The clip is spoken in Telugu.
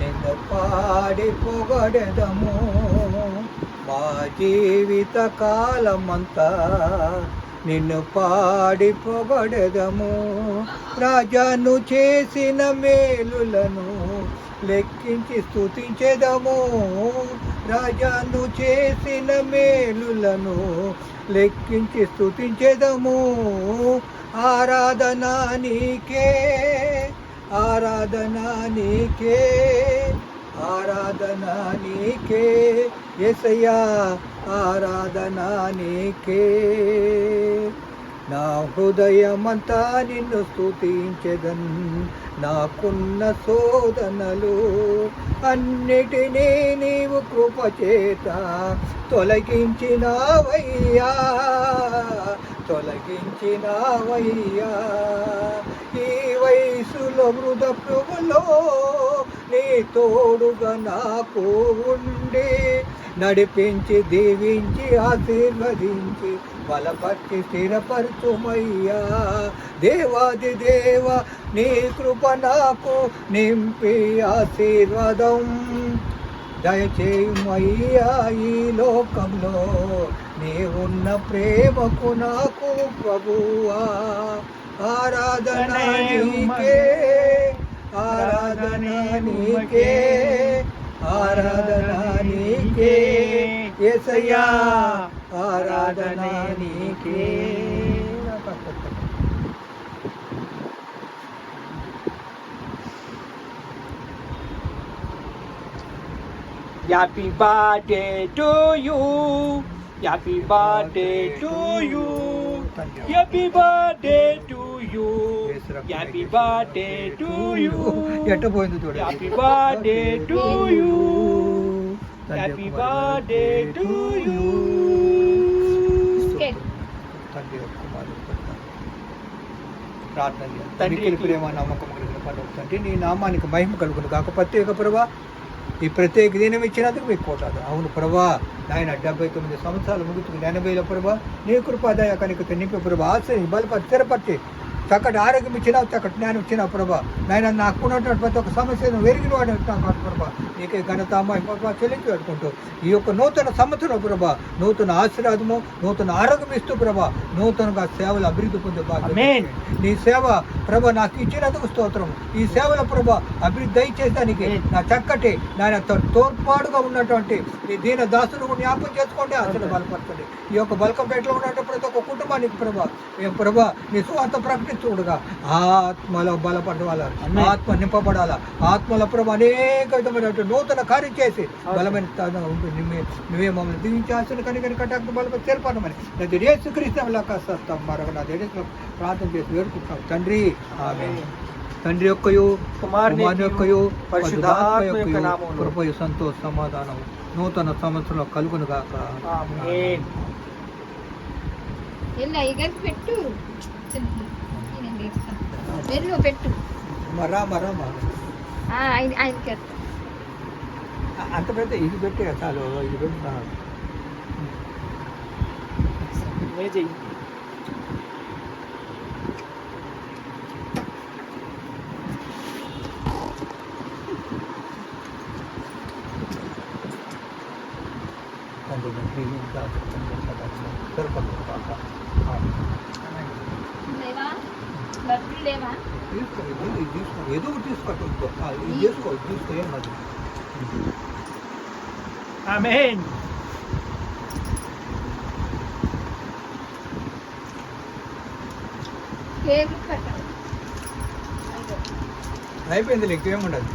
నిన్ను పాడి పొగడెదము. మా జీవిత కాలమంతా నిన్ను పాడి పొగడెదము. రాజాను చేసిన మేలులను లెక్కించి స్థుతించెదము రాజాను చేసిన మేలులను లెక్కించి స్థుతించెదము ఆరాధన నీకే ఆరాధనా నీకే ఆరాధనా నీకే ఎసయ్యా ఆరాధనా నీకే. నా హృదయమంతా నిన్ను స్థుతించదన్ నాకున్న శోధనలు అన్నిటినీ నీవు కృపచేత తొలగించినావయ్యా తొలగించినావయ్యా. ఈ వయసులో ప్రభులో నీ తోడుగా నాకు ఉండి నడిపించి దీవించి ఆశీర్వదించి బలపట్టి స్థిరపరచుమయ్యా. దేవాది దేవ నీ కృప నాకు నింపి ఆశీర్వాదం. దయచేయుమయ్యా ఈ లోకంలో నీ ఉన్న ప్రేమకు నాకు ప్రభువా. ఆరాధన నీకే ఆరాధన నీకే ఆరాధన నీకే ఎసయ్యా ఆరాధన నీకే Happy birthday to you. Happy birthday to you. Happy birthday to ఎట్ట పోయింది to you. Happy birthday to you. తండ్రి. ప్రార్థన. తండ్రి ప్రేమ నమ్మకం కలిగిన తండ్రి నీ నామానికి మహిమ కలుగును కాక ప్రత్యేక ప్రభా ఈ ప్రత్యేక దినం ఇచ్చినందుకు మీకు కోటాదు అవును ప్రభా నాయన డెబ్బై తొమ్మిది సంవత్సరాలు ముగుతుకు ఎనభైల ప్రభా నీ కృపాదాయ కనుక నింపి ప్రభా ఆశ్రయం బలపరి స్థిరపరిచి చక్కటి ఆరోగ్యం ఇచ్చినావు చక్కటి జ్ఞానం ఇచ్చినావు ప్రభా. నాయన నాకు ఉన్నటువంటి ప్రతి ఒక్క సమస్యను వెరిగిన వాడు నాకు ప్రభా. నీకే ఘనత మహిమ చెల్లించి పెట్టుకుంటూ ఈ యొక్క నూతన సంవత్సరం ప్రభా నూతన ఆశీర్వాదము నూతన ఆరోగ్యం ఇస్తూ ప్రభా నూతనంగా సేవలు అభివృద్ధి పొందే భాగ్యం. నీ సేవ ప్రభ నాకు ఇచ్చినందుకు స్తోత్రం. ఈ సేవల ప్రభ అభివృద్ధి దయచేయడానికి నా చక్కటి నాయన తోడ్పాటుగా ఉన్నటువంటి నీ దీన దాసును జ్ఞాపకం చేసుకోండి అసలు బలపరచండి. ఈ యొక్క బలకంపేటలో ఉన్నటువంటి ప్రతి ఒక్క కుటుంబానికి ప్రభ మేము ప్రభ నీ స్వార్థ చూడగా ఆత్మలో బలపడవాల ఆత్మ నింపబడాల. ఆత్మల ప్రభు అనేక విధమైనటువంటి నూతన కార్యం చేసి బలమైన ఉంటుంది నువ్వే మమ్మల్ని దీవించాల్సిన కనికని కటాక్ష బలపై చేర్పడమని నేను యేసుక్రీస్తు లాస్తాం మరొక నా దేశంలో ప్రార్థన చేసి వేడుకుంటాం తండ్రి ఆమె తండ్రి యొక్కయు కుమారుని యొక్కయు కృపయు సంతోష సమాధానం నూతన సంవత్సరంలో కలుగును గాక. పెట్టు. నేను తీస్తాను వెళ్ళు పెట్టు మరా మరా మరా ఆ, ఆయన ఆయనకి ఎత్తు. అంత పెద్ద ఇది పెట్టి చాలు ఇది పెట్టి నువ్వే చెయ్యి. లేవా? లడ్డు లేవా? ఏదో ఒకటి తీసుకో ఏం కాదు పెట్టాలి అయిపోయింది ఇంకేముండదు